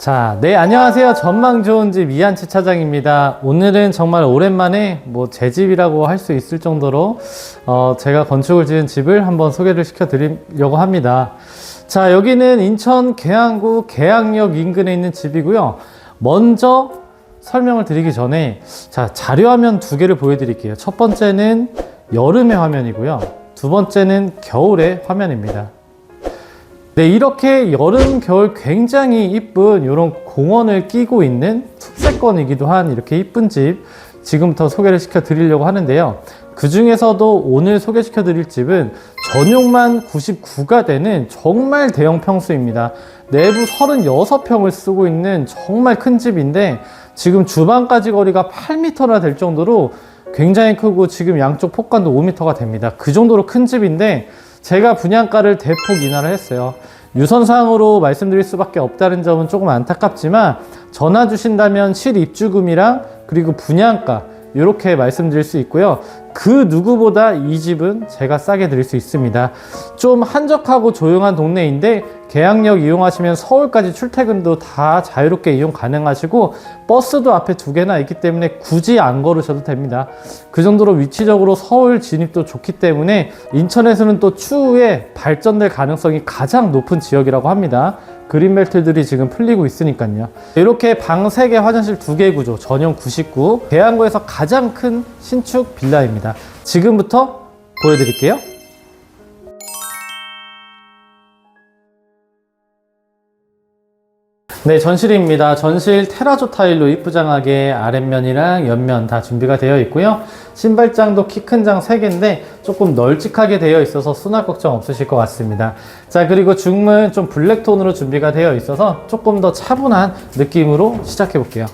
자, 네, 안녕하세요. 전망 좋은 집 이한치 차장입니다. 오늘은 정말 오랜만에 뭐 제 집이라고 할 수 있을 정도로 어, 제가 건축을 지은 집을 한번 소개를 시켜 드리려고 합니다. 자, 여기는 인천 계양구 계양역 인근에 있는 집이고요. 먼저 설명을 드리기 전에 자, 자료화면 두 개를 보여드릴게요. 첫 번째는 여름의 화면이고요. 두 번째는 겨울의 화면입니다. 네, 이렇게 여름, 겨울 굉장히 이쁜 이런 공원을 끼고 있는 특세권이기도 한 이렇게 이쁜 집 지금부터 소개를 시켜 드리려고 하는데요. 그 중에서도 오늘 소개시켜 드릴 집은 전용만 99가 되는 정말 대형 평수입니다. 내부 36평을 쓰고 있는 정말 큰 집인데 지금 주방까지 거리가 8m나 될 정도로 굉장히 크고 지금 양쪽 폭간도 5m가 됩니다. 그 정도로 큰 집인데 제가 분양가를 대폭 인하를 했어요. 유선상으로 말씀드릴 수밖에 없다는 점은 조금 안타깝지만 전화 주신다면 실입주금이랑 그리고 분양가 이렇게 말씀드릴 수 있고요. 그 누구보다 이 집은 제가 싸게 드릴 수 있습니다. 좀 한적하고 조용한 동네인데 계양역 이용하시면 서울까지 출퇴근도 다 자유롭게 이용 가능하시고 버스도 앞에 두 개나 있기 때문에 굳이 안 걸으셔도 됩니다. 그 정도로 위치적으로 서울 진입도 좋기 때문에 인천에서는 또 추후에 발전될 가능성이 가장 높은 지역이라고 합니다. 그린벨트들이 지금 풀리고 있으니까요. 이렇게 방 3개, 화장실 2개 구조, 전용 99, 대한구에서 가장 큰 신축 빌라입니다. 지금부터 보여드릴게요. 네, 전실입니다. 전실 테라조 타일로 이쁘장하게 아랫면이랑 옆면 다 준비가 되어 있고요. 신발장도 키 큰 장 3개인데 조금 널찍하게 되어 있어서 수납 걱정 없으실 것 같습니다. 자, 그리고 중문 좀 블랙톤으로 준비가 되어 있어서 조금 더 차분한 느낌으로 시작해 볼게요.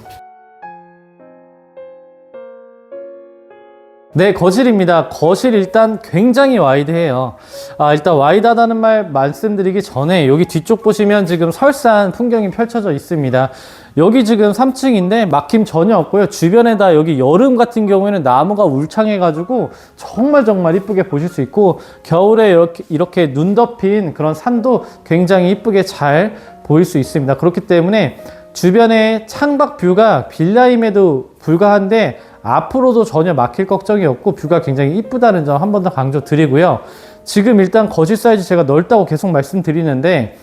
네, 거실입니다. 거실 일단 굉장히 와이드해요. 아, 일단 와이드하다는 말 말씀드리기 전에 여기 뒤쪽 보시면 지금 설산 풍경이 펼쳐져 있습니다. 여기 지금 3층인데 막힘 전혀 없고요. 주변에다 여기 여름 같은 경우에는 나무가 울창해가지고 정말 정말 이쁘게 보실 수 있고 겨울에 이렇게, 이렇게 눈 덮인 그런 산도 굉장히 이쁘게 잘 보일 수 있습니다. 그렇기 때문에 주변에 창밖 뷰가 빌라임에도 불과한데 앞으로도 전혀 막힐 걱정이 없고 뷰가 굉장히 이쁘다는 점 한 번 더 강조 드리고요. 지금 일단 거실 사이즈 제가 넓다고 계속 말씀드리는데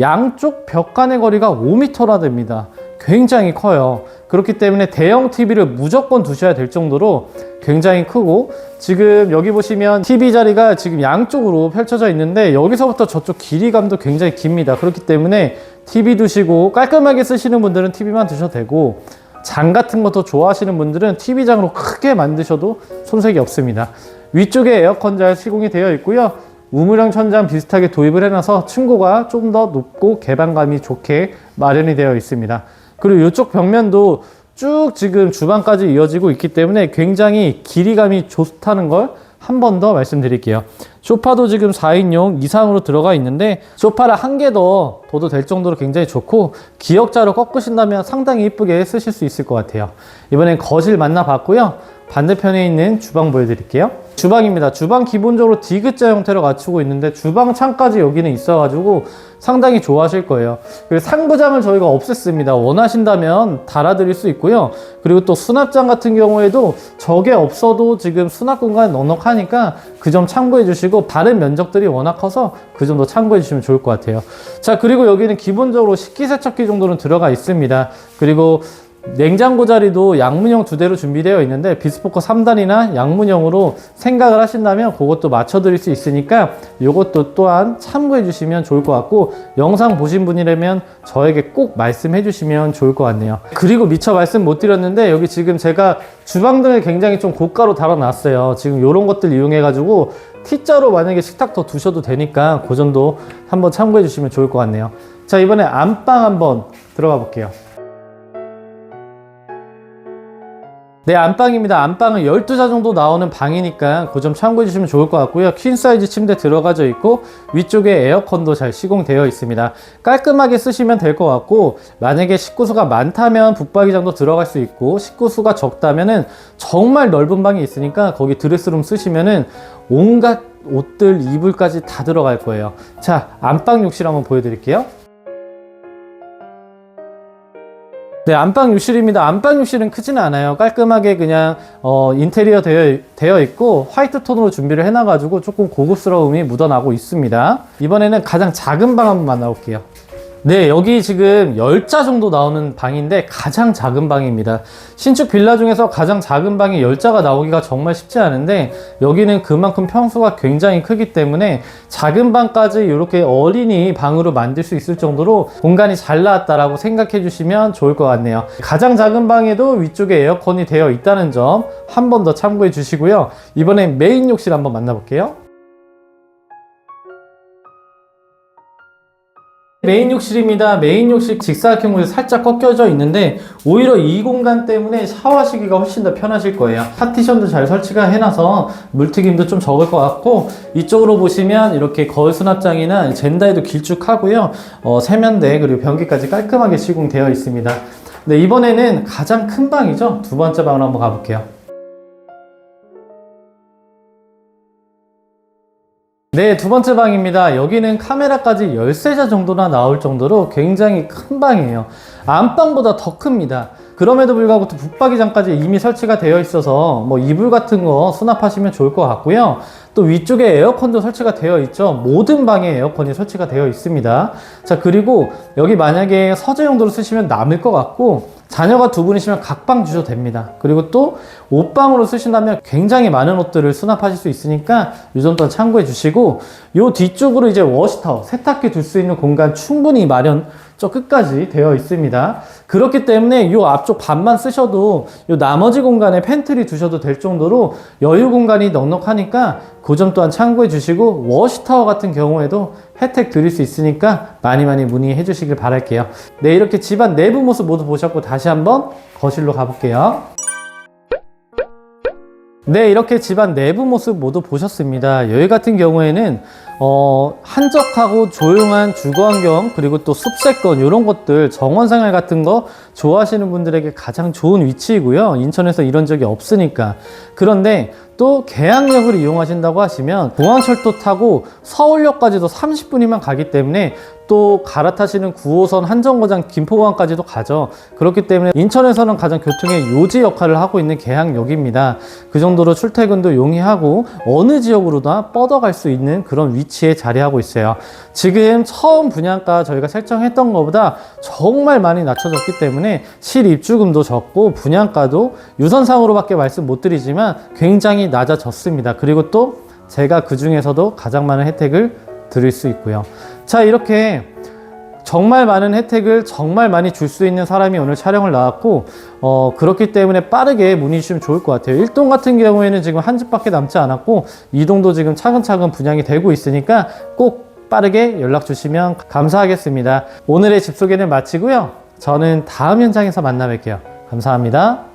양쪽 벽 간의 거리가 5m나 됩니다. 굉장히 커요. 그렇기 때문에 대형 TV를 무조건 두셔야 될 정도로 굉장히 크고 지금 여기 보시면 TV 자리가 지금 양쪽으로 펼쳐져 있는데 여기서부터 저쪽 길이감도 굉장히 깁니다. 그렇기 때문에 TV 두시고 깔끔하게 쓰시는 분들은 TV만 두셔도 되고 장 같은 거더 좋아하시는 분들은 TV장으로 크게 만드셔도 손색이 없습니다. 위쪽에 에어컨 잘 시공이 되어 있고요. 우물형 천장 비슷하게 도입을 해놔서 층고가 좀 더 높고 개방감이 좋게 마련이 되어 있습니다. 그리고 이쪽 벽면도 쭉 지금 주방까지 이어지고 있기 때문에 굉장히 길이감이 좋다는 걸 한 번 더 말씀드릴게요. 소파도 지금 4인용 이상으로 들어가 있는데 소파를 한 개 더 둬도 될 정도로 굉장히 좋고 기역자로 꺾으신다면 상당히 이쁘게 쓰실 수 있을 것 같아요. 이번엔 거실 만나봤고요. 반대편에 있는 주방 보여드릴게요. 주방입니다. 주방 기본적으로 디귿자 형태로 갖추고 있는데 주방 창까지 여기는 있어 가지고 상당히 좋아하실 거예요. 그리고 상부장을 저희가 없앴습니다. 원하신다면 달아드릴 수 있고요. 그리고 또 수납장 같은 경우에도 저게 없어도 지금 수납 공간이 넉넉하니까 그 점 참고해 주시고 다른 면적들이 워낙 커서 그 점도 참고해 주시면 좋을 것 같아요. 자, 그리고 여기는 기본적으로 식기세척기 정도는 들어가 있습니다. 그리고 냉장고 자리도 양문형 두 대로 준비되어 있는데 비스포커 3단이나 양문형으로 생각을 하신다면 그것도 맞춰 드릴 수 있으니까 이것도 또한 참고해 주시면 좋을 것 같고 영상 보신 분이라면 저에게 꼭 말씀해 주시면 좋을 것 같네요 그리고 미처 말씀 못 드렸는데 여기 지금 제가 주방등을 굉장히 좀 고가로 달아놨어요 지금 이런 것들 이용해 가지고 T자로 만약에 식탁 더 두셔도 되니까 그 점도 한번 참고해 주시면 좋을 것 같네요 자 이번에 안방 한번 들어가 볼게요 네, 안방입니다. 안방은 12자 정도 나오는 방이니까 그 점 참고해 주시면 좋을 것 같고요. 퀸 사이즈 침대 들어가져 있고 위쪽에 에어컨도 잘 시공되어 있습니다. 깔끔하게 쓰시면 될 것 같고 만약에 식구수가 많다면 북박이장도 들어갈 수 있고 식구수가 적다면은 정말 넓은 방이 있으니까 거기 드레스룸 쓰시면은 온갖 옷들, 이불까지 다 들어갈 거예요. 자, 안방 욕실 한번 보여드릴게요. 네, 안방 욕실입니다. 안방 욕실은 크지는 않아요. 깔끔하게 그냥 어, 인테리어 되어, 되어 있고 화이트 톤으로 준비를 해놔가지고 조금 고급스러움이 묻어나고 있습니다. 이번에는 가장 작은 방 한번 만나볼게요. 네, 여기 지금 10자 정도 나오는 방인데 가장 작은 방입니다. 신축 빌라 중에서 가장 작은 방이 10자가 나오기가 정말 쉽지 않은데 여기는 그만큼 평수가 굉장히 크기 때문에 작은 방까지 이렇게 어린이 방으로 만들 수 있을 정도로 공간이 잘 나왔다라고 생각해 주시면 좋을 것 같네요. 가장 작은 방에도 위쪽에 에어컨이 되어 있다는 점 한 번 더 참고해 주시고요. 이번엔 메인 욕실 한번 만나볼게요. 메인 욕실입니다. 메인 욕실 직사각형으로 살짝 꺾여져 있는데 오히려 이 공간 때문에 샤워하시기가 훨씬 더 편하실 거예요. 파티션도 잘 설치가 해놔서 물튀김도 좀 적을 것 같고 이쪽으로 보시면 이렇게 거울 수납장이나 젠다에도 길쭉하고요. 어, 세면대 그리고 변기까지 깔끔하게 시공되어 있습니다. 네, 이번에는 가장 큰 방이죠. 두 번째 방으로 한번 가볼게요. 네, 두 번째 방입니다. 여기는 카메라까지 13자 정도나 나올 정도로 굉장히 큰 방이에요. 안방보다 더 큽니다. 그럼에도 불구하고 또 붙박이장까지 이미 설치가 되어 있어서 뭐 이불 같은 거 수납하시면 좋을 것 같고요. 또 위쪽에 에어컨도 설치가 되어 있죠. 모든 방에 에어컨이 설치가 되어 있습니다. 자, 그리고 여기 만약에 서재 용도로 쓰시면 남을 것 같고 자녀가 두 분이시면 각방 주셔도 됩니다. 그리고 또 옷방으로 쓰신다면 굉장히 많은 옷들을 수납하실 수 있으니까 이 정도 참고해 주시고 요 뒤쪽으로 이제 워시타워, 세탁기 둘 수 있는 공간 충분히 마련 저 끝까지 되어 있습니다. 그렇기 때문에 이 앞쪽 반만 쓰셔도 이 나머지 공간에 팬트리 두셔도 될 정도로 여유 공간이 넉넉하니까 그 점 또한 참고해 주시고 워시타워 같은 경우에도 혜택 드릴 수 있으니까 많이 많이 문의해 주시길 바랄게요. 네, 이렇게 집안 내부 모습 모두 보셨고 다시 한번 거실로 가볼게요. 네, 이렇게 집안 내부 모습 모두 보셨습니다. 여기 같은 경우에는 어, 한적하고 조용한 주거 환경 그리고 또 숲세권 이런 것들 정원 생활 같은 거 좋아하시는 분들에게 가장 좋은 위치이고요. 인천에서 이런 적이 없으니까. 그런데 또 계양역을 이용하신다고 하시면 공항철도 타고 서울역까지도 30분이면 가기 때문에 또 갈아타시는 9호선 한정거장 김포공항까지도 가죠. 그렇기 때문에 인천에서는 가장 교통의 요지 역할을 하고 있는 계양역입니다. 그 정도로 출퇴근도 용이하고 어느 지역으로나 뻗어갈 수 있는 그런 위치에 자리하고 있어요. 지금 처음 분양가 저희가 설정했던 것보다 정말 많이 낮춰졌기 때문에 실입주금도 적고 분양가도 유선상으로밖에 말씀 못 드리지만 굉장히 낮아졌습니다. 그리고 또 제가 그 중에서도 가장 많은 혜택을 드릴 수 있고요. 자, 이렇게 정말 많은 혜택을 정말 많이 줄 수 있는 사람이 오늘 촬영을 나왔고, 어, 그렇기 때문에 빠르게 문의 주시면 좋을 것 같아요. 1동 같은 경우에는 지금 한 집밖에 남지 않았고, 2동도 지금 차근차근 분양이 되고 있으니까 꼭 빠르게 연락 주시면 감사하겠습니다. 오늘의 집 소개는 마치고요. 저는 다음 현장에서 만나 뵐게요. 감사합니다.